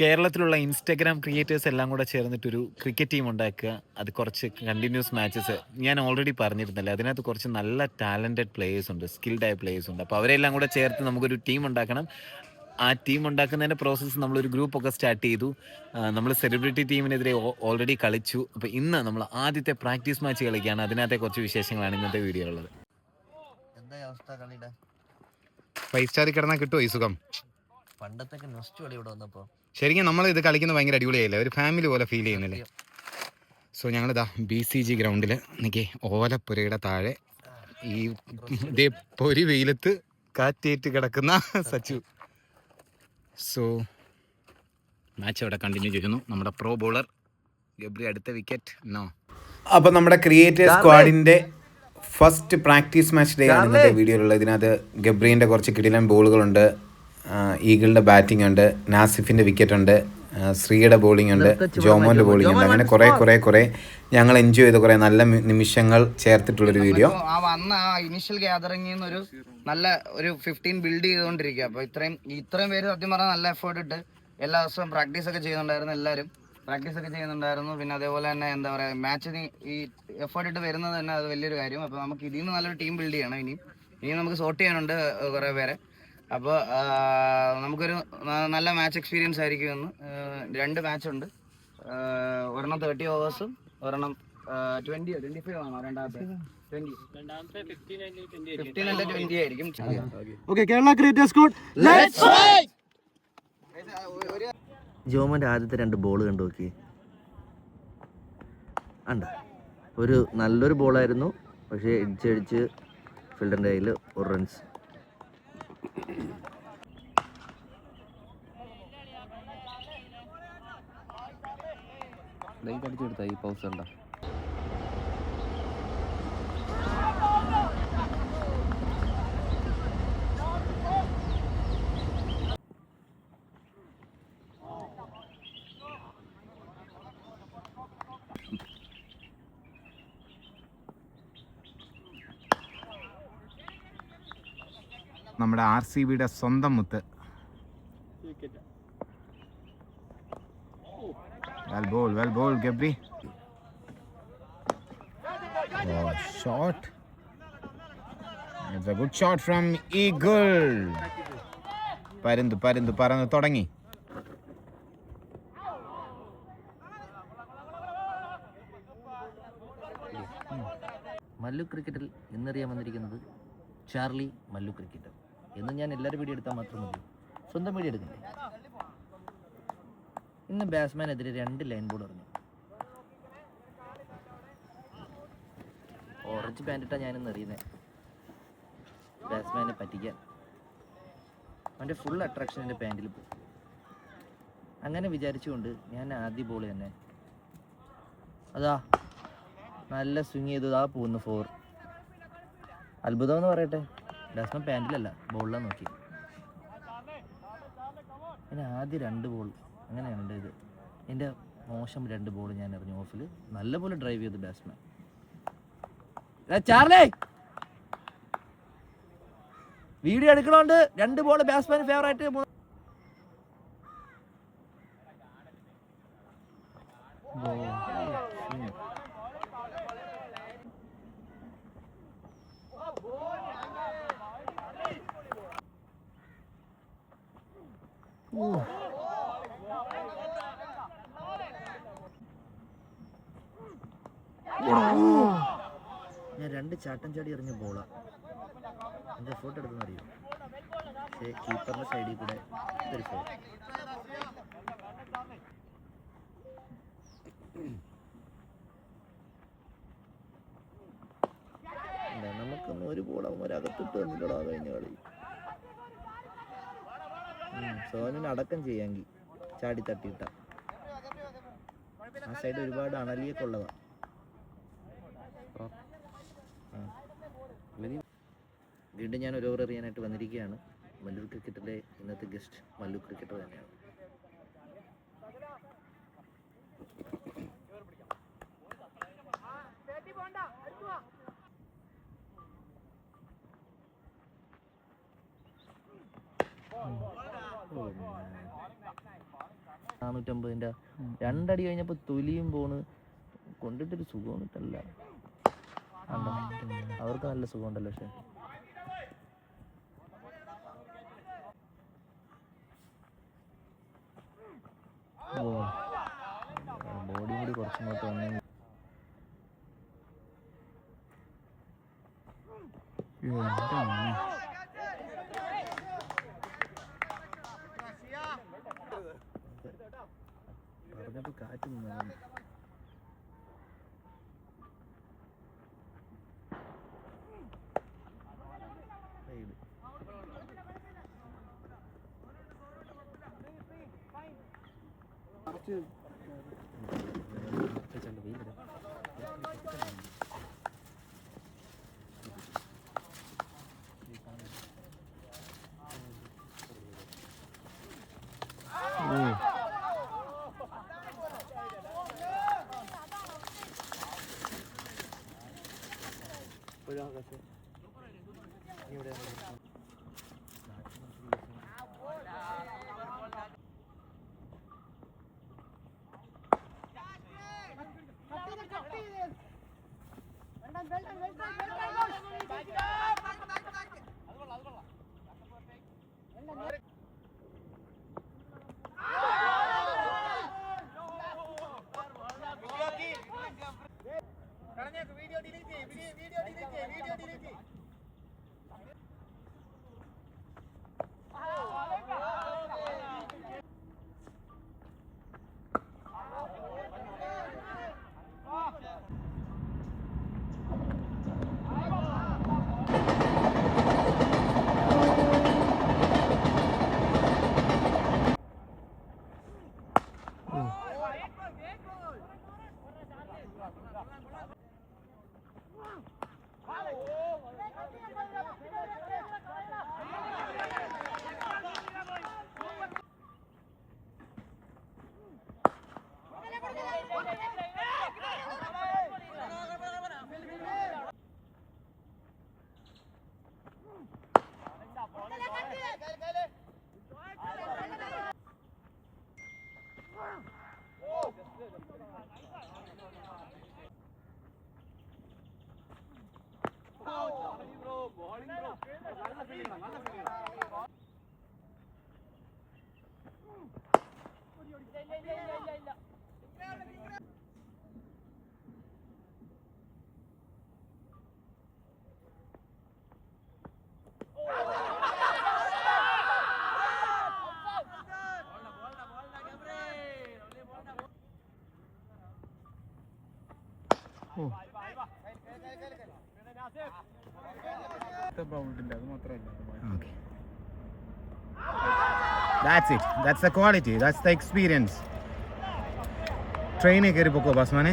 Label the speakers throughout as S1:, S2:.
S1: കേരളത്തിലുള്ള Instagram creators എല്ലാം കൂടെ ചേർന്നിട്ടൊരു ക്രിക്കറ്റ് ടീം ഉണ്ടാക്കുക. അത് കുറച്ച് കണ്ടിന്യൂസ് മാച്ചസ് ഞാൻ ഓൾറെഡി പറഞ്ഞിരുന്നല്ലേ അതിനകത്ത് കുറച്ച് നല്ല ടാലന്റഡ് പ്ലേയേഴ്സ് ഉണ്ട് സ്കിൽഡായ ആയ പ്ലേയേഴ്സ് ഉണ്ട്. അപ്പോൾ അവരെല്ലാം കൂടെ ചേർത്ത് നമുക്കൊരു ടീം ഉണ്ടാക്കണം. ആ ടീം ഉണ്ടാക്കുന്നതിന്റെ പ്രോസസ്സ് നമ്മളൊരു ഗ്രൂപ്പൊക്കെ സ്റ്റാർട്ട് ചെയ്തു. നമ്മൾ സെലിബ്രിറ്റി ടീമിനെതിരെ ഓൾറെഡി കളിച്ചു. അപ്പോൾ ഇന്ന് നമ്മൾ ആദ്യത്തെ പ്രാക്ടീസ് മാച്ച് കളിക്കുകയാണ് അതിനകത്തെ കുറച്ച് വിശേഷങ്ങളാണ് ഇന്നത്തെ
S2: വീഡിയോ ഉള്ളത്
S3: ഫൈവ് സ്റ്റാറിൽ കിടന്നാൽ കിട്ടുമോ ഈ സുഖം?
S2: കളി ഇവിടെ വന്നപ്പോ.
S3: ശരിക്കും നമ്മൾ ഇത് കളിക്കുന്നത് ഭയങ്കര അടിപൊളിയായില്ലേ? ഒരു ഫാമിലി പോലെ ഫീൽ ചെയ്യുന്നില്ലേ? സോ ഞങ്ങളിതാ ബി സി ജി ഗ്രൗണ്ടിൽ എനിക്ക് ഓലപ്പുരയുടെ താഴെ ഈ ഇതേ പൊരി വെയിലത്ത് കാറ്റേറ്റ് കിടക്കുന്ന സച്ചു. സോ മാച്ച് അവിടെ കണ്ടിന്യൂ ചെയ്യുന്നു. നമ്മുടെ പ്രോ ബോളർ ഗബ്രി അടുത്ത വിക്കറ്റ് നോ
S4: അപ്പോൾ നമ്മുടെ ക്രിയേറ്റീവ് സ്ക്വാഡിന്റെ ഫസ്റ്റ് പ്രാക്ടീസ് മാച്ച് ഡേ ആണ് ഇന്നത്തെ വീഡിയോയിലുള്ളത് ഇതിനകത്ത് ഗബ്രീന്റെ കുറച്ച് കിടിലൻ ബോളുകളുണ്ട് ഈഗിളിന്റെ ബാറ്റിംഗ് ഉണ്ട് നാസിഫിന്റെ വിക്കറ്റ് ഉണ്ട് ശ്രീയുടെ ബോളിംഗ് ഉണ്ട് ജോമോന്റെ ബോളിംഗ് ഉണ്ട്. അങ്ങനെ കുറേ കുറേ കുറേ ഞങ്ങൾ എൻജോയ് ചെയ്ത കുറേ നല്ല നിമിഷങ്ങൾ ചേർത്തിട്ടുള്ളൊരു വീഡിയോ
S5: ആ വന്ന ആ ഇനിഷ്യൽ ഗ്യാതറിംഗിൽ നിന്ന് ഒരു നല്ല ഒരു ഫിഫ്റ്റീൻ ബിൽഡ് ചെയ്തുകൊണ്ടിരിക്കുക. അപ്പൊ ഇത്രയും ഇത്രയും പേര് സത്യം പറഞ്ഞാൽ നല്ല എഫേർട്ട് ഇട്ട് എല്ലാ ദിവസവും പ്രാക്ടീസ് ഒക്കെ ചെയ്യുന്നുണ്ടായിരുന്നു എല്ലാവരും പ്രാക്ടീസ് ഒക്കെ ചെയ്യുന്നുണ്ടായിരുന്നു. പിന്നെ അതേപോലെ തന്നെ എന്താ പറയാ മാച്ചിന് ഈ എഫേർട്ട് ഇട്ട് വരുന്നത് തന്നെ അത് വലിയൊരു കാര്യം. അപ്പോൾ നമുക്ക് ഇതിൽ നിന്ന് നല്ലൊരു ടീം ബിൽഡ് ചെയ്യണം ഇനിയും. ഇനിയും നമുക്ക് സോർട്ട് ചെയ്യാനുണ്ട് കുറേ പേരെ. അപ്പോൾ നമുക്കൊരു നല്ല മാച്ച് എക്സ്പീരിയൻസ് ആയിരിക്കും ഇന്ന്. രണ്ട് മാച്ചുണ്ട് ഒരെണ്ണം തേർട്ടി ഓവേഴ്സും ഒരെണ്ണം ട്വന്റിയോ ട്വന്റി ഫൈവ് ആണോ രണ്ടാമത്തെ? ഫിഫ്റ്റീൻ അല്ല? ട്വന്റി ആയിരിക്കും.
S2: ജോമന്റെ ആദ്യത്തെ രണ്ട് ബോൾ കണ്ടു നോക്കി. അണ്ട ഒരു നല്ലൊരു ബോളായിരുന്നു പക്ഷേ ഇടിച്ചടിച്ച് ഫീൽഡറിന്റെ കയ്യിൽ ഒരു റൺസ് അടിച്ചു കൊടുത്താ ഈ പൗസ് ഉണ്ടോ
S3: നമ്മുടെ ആർ സി ബിയുടെ സ്വന്തം മുത്ത്. Well ball well ball Gabri shot it's a good shot from eagle പരുന്ത് പരുന്ത് പറന്ന് തുടങ്ങി.
S2: മല്ലു ക്രിക്കറ്റിൽ ഇന്നറിയാൻ വന്നിരിക്കുന്നത് ചാർലി മല്ലു ക്രിക്കറ്റ്. എന്ന് ഞാൻ എല്ലാവരും വീഡിയോ എടുത്താൽ മാത്രം മതി. സ്വന്തം വീഡിയോ എടുക്കണ്ടേ? ഇന്ന് ബാറ്റ്സ്മാനെതിരെ രണ്ട് ലൈൻ ബോൾ എറിഞ്ഞു ഓറഞ്ച് പാന്റിട്ടാ ഞാനിന്ന് എറിയുന്നത് ബാറ്റ്സ്മാനെ പറ്റിക്കാൻ. അവന്റെ ഫുൾ അട്രാക്ഷൻ എന്റെ പാന്റിൽ പോകും അങ്ങനെ വിചാരിച്ചുകൊണ്ട് ഞാൻ ആദ്യ ബോൾ തന്നെ. അതാ നല്ല സ്വിങ് ചെയ്തു. ആ പോകുന്നു ഫോർ അത്ഭുതം എന്ന് പറയട്ടെ. ബാറ്റ്സ്മാൻ പാന്റിലല്ല ബോളിലാണ് നോക്കി. പിന്നെ ആദ്യ രണ്ട് ബോൾ അങ്ങനെയാണ് എന്റെ ഇത്. എന്റെ മോശം രണ്ട് ബോൾ ഞാൻ എറിഞ്ഞു ഓഫിൽ നല്ലപോലെ ഡ്രൈവ് ചെയ്ത് ബാറ്റ്സ്മാൻ ചാർലേ! വീഡിയോ എടുക്കണോണ്ട് രണ്ട് ബോൾ ബാറ്റ്സ്മാൻ ഫേവറേറ്റ് ഞാൻ രണ്ട് ചാട്ടം ചാടി എറിഞ്ഞ ബോളാ എന്റെ ഫോട്ടോ എടുത്തെന്ന് അറിയോ? പക്ഷേ കീപ്പറിന്റെ സൈഡിൽ കൂടെ നമുക്കൊന്നും ഒരു ബോൾ അവന്മാരകത്തിട്ട് തന്നില്ലടാ കഴിഞ്ഞ കളി. ഉം, അടക്കം ചെയ്യാങ്കി ചാടി തട്ടിയിട്ട. ആ സൈഡ് ഒരുപാട് അണലിയൊക്കെ ഉള്ളതാ. വീണ്ടും ഞാൻ ഒരു ഓവർ എറിയാനായിട്ട് വന്നിരിക്കുകയാണ്. മല്ലൂർ ക്രിക്കറ്റിലെ ഇന്നത്തെ ഗസ്റ്റ് മല്ലൂർ ക്രിക്കറ്റർ തന്നെയാണ്. നാനൂറ്റമ്പതിന്റെ രണ്ടടി കഴിഞ്ഞപ്പോൾ തൊലിയും പോണ്. കൊണ്ടിട്ടൊരു സുഖം കിട്ടല്ല അവർക്ക് നല്ല സുഖമുണ്ടല്ലോ പക്ഷെ. ബോഡി കൂടി കുറച്ചിങ്ങോട്ട് വന്നെങ്കിൽ പറഞ്ഞപ്പോൾ കാറ്റ് നിന്നു. too.
S3: Video delete video delete video delete Okay. That's it. That's the quality. That's the experience. ട്രെയിനിൽ കയറി പൊക്കോ ബസ്മാനെ?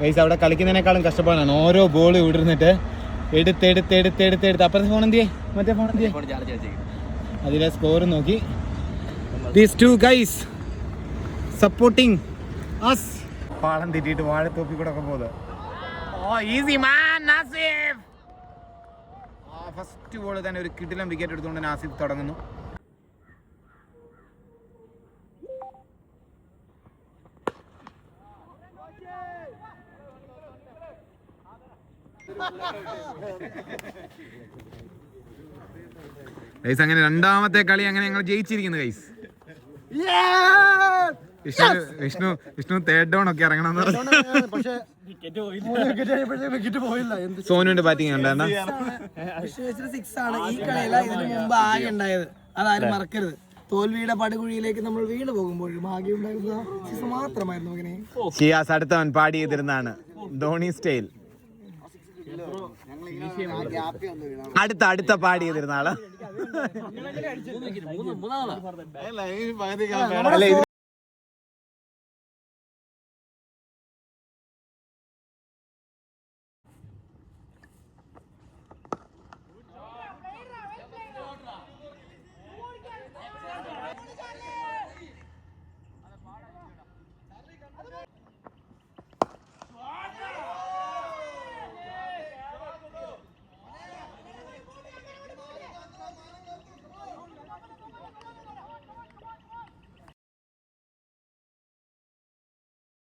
S3: ഗൈസ് അവിടെ കളിക്കുന്നതിനേക്കാളും കഷ്ടപ്പാടാണ്. ഓരോ ബോൾ വിടുന്നിട്ട് എടുത്ത് എടുത്ത് എടുത്ത് എടുത്ത് എടുത്ത്. അപ്പുറത്തെ ഫോൺ എന്തിയേ? മറ്റേ ഫോൺ എന്തിയേ? അതിലെ സ്കോർ നോക്കി. These two guys supporting us പാളം തെറ്റിയിട്ട് വാഴത്തോപ്പി കൂടെ ഒക്കെ പോകുന്നത് ഓ easy man Nasif. First ball തന്നെ ഒരു കിടിലം വിക്കറ്റ് എടുത്തുകൊണ്ട് നാസിഫ് തുടങ്ങുന്നു. ഗൈസ് അങ്ങനെ രണ്ടാമത്തെ കളി അങ്ങനെ ഞങ്ങൾ ജയിച്ചിരിക്കുന്നു guys Vishnu Vishnu Vishnu third down ഒക്കെ ഇറങ്ങണം സോനുവിന്റെ ബാറ്റിംഗ് ഉണ്ടായിരുന്ന
S6: സിക്സ് ആണ്. ഈ കളിയല്ല ഇതിനു മുമ്പ് ആകെ ഉണ്ടായത്. അതാരും മറക്കരുത്. തോൽവിയുടെ പടുകുഴിയിലേക്ക് നമ്മൾ വീണ് പോകുമ്പോഴും ഭാഗ്യം ഉണ്ടായിരുന്ന മാത്രമായിരുന്നു അങ്ങനെ
S3: ഷിയാസ് അടുത്തവൻ പാടി ചെയ്തിരുന്നാണ് ധോണി സ്റ്റൈൽ. അടുത്ത അടുത്ത പാടി ചെയ്തിരുന്ന ആൾ.